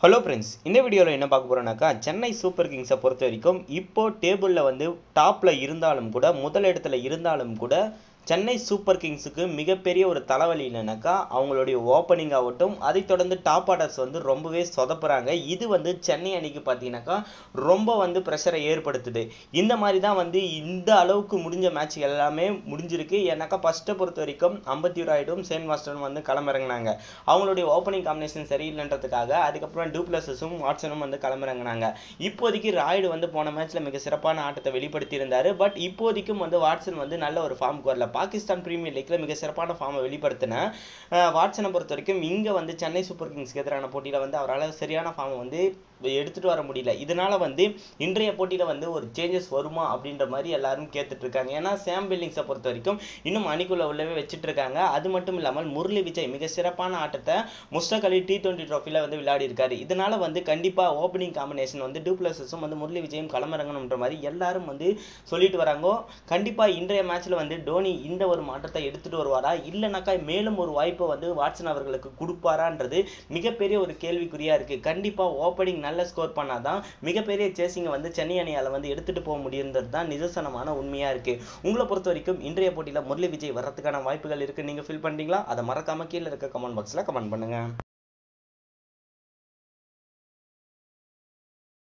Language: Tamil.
ஹலோ ஃப்ரெண்ட்ஸ் இந்த வீடியோவில் என்ன பார்க்க போகிறோம்னாக்கா சென்னை சூப்பர் கிங்ஸை பொறுத்த வரைக்கும் இப்போ டேபிளில் வந்து டாப்பில் இருந்தாலும் கூட முதல் இடத்துல இருந்தாலும் கூட சென்னை சூப்பர் கிங்ஸுக்கு மிகப்பெரிய ஒரு தலைவலி என்னன்னாக்கா அவங்களுடைய ஓப்பனிங் ஆகட்டும் அதை தொடர்ந்து டாப் ஆர்டர்ஸ் வந்து ரொம்பவே சொதப்புறாங்க. இது வந்து சென்னை அணிக்கு பார்த்தீங்கன்னாக்கா ரொம்ப வந்து ப்ரெஷரை ஏற்படுத்துது. இந்த மாதிரி தான் வந்து இந்த அளவுக்கு முடிஞ்ச மேட்ச் எல்லாமே முடிஞ்சிருக்கு. ஏன்னாக்கா ஃபஸ்ட்டை பொறுத்த வரைக்கும் ஐம்பத்தி ராய்டும் சேன் வாஸ்டனும் வந்து களமிறங்கினாங்க. அவங்களுடைய ஓப்பனிங் காம்பினேஷன் சரியில்லைன்றதுக்காக அதுக்கப்புறம் டூப்ளஸஸும் வாட்சனும் வந்து களமிறங்கினாங்க. இப்போதைக்கு ராய்டு வந்து போன மேட்ச்சில் மிக சிறப்பான ஆட்டத்தை வெளிப்படுத்தியிருந்தார். பட் இப்போதைக்கும் வந்து வாட்சன் வந்து நல்ல ஒரு ஃபார்முக்கு வரல பாகிஸ்தான் பிரீமியர் லீக்ல மிக சிறப்பான ஃபார்மை வெளிப்படுத்தின வாட்சனை பொறுத்த வரைக்கும் இங்கே வந்து சென்னை சூப்பர் கிங்ஸ்க்கு எதிரான போட்டியில் வந்து அவரால் சரியான ஃபார்மை வந்து எடுத்துட்டு வர முடியல. இதனால வந்து இன்றைய போட்டியில் வந்து ஒரு சேஞ்சஸ் வருமா அப்படின்ற மாதிரி எல்லாரும் கேட்டுட்டு இருக்காங்க ஏன்னா சாம் பில்லிங்ஸை பொறுத்த வரைக்கும் இன்னும் அணிக்குள்ள உள்ளவே வச்சுட்டு இருக்காங்க அது மட்டும் இல்லாமல் முரளி விஜய் மிக சிறப்பான ஆட்டத்தை முஸ்டக் அலி டி டுவெண்ட்டி ட்ராஃபியில் வந்து விளையாடி இருக்காரு இதனால வந்து கண்டிப்பாக ஓப்பனிங் காம்பினேஷன் வந்து டூப்ளஸஸும் வந்து முரளி விஜயும் களமிறங்கணுன்ற மாதிரி எல்லாரும் வந்து சொல்லிட்டு வராங்க. கண்டிப்பாக இன்றைய மேட்ச்சில் வந்து டோனி இந்த ஒரு மாற்றத்தை எடுத்துட்டு வருவாரா? இல்லைனாக்கா மேலும் ஒரு வாய்ப்பை வந்து வாட்சன் அவர்களுக்கு கொடுப்பாரான்றது மிகப்பெரிய ஒரு கேள்விக்குறியா இருக்கு. கண்டிப்பா ஓப்பனிங் நல்ல ஸ்கோர் பண்ணாதான் மிகப்பெரிய சேசிங்கை வந்து சென்னை அணியால வந்து எடுத்துட்டு போக முடியுன்றது தான் நிதர்சனமான உண்மையா இருக்கு. உங்களை பொறுத்த வரைக்கும் இன்றைய போட்டியில முரளி விஜய் வர்றதுக்கான வாய்ப்புகள் இருக்கு. நீங்க ஃபீல் பண்றீங்களா அதை மறக்காம கீழே இருக்க கமெண்ட் பாக்ஸ்ல கமெண்ட் பண்ணுங்க.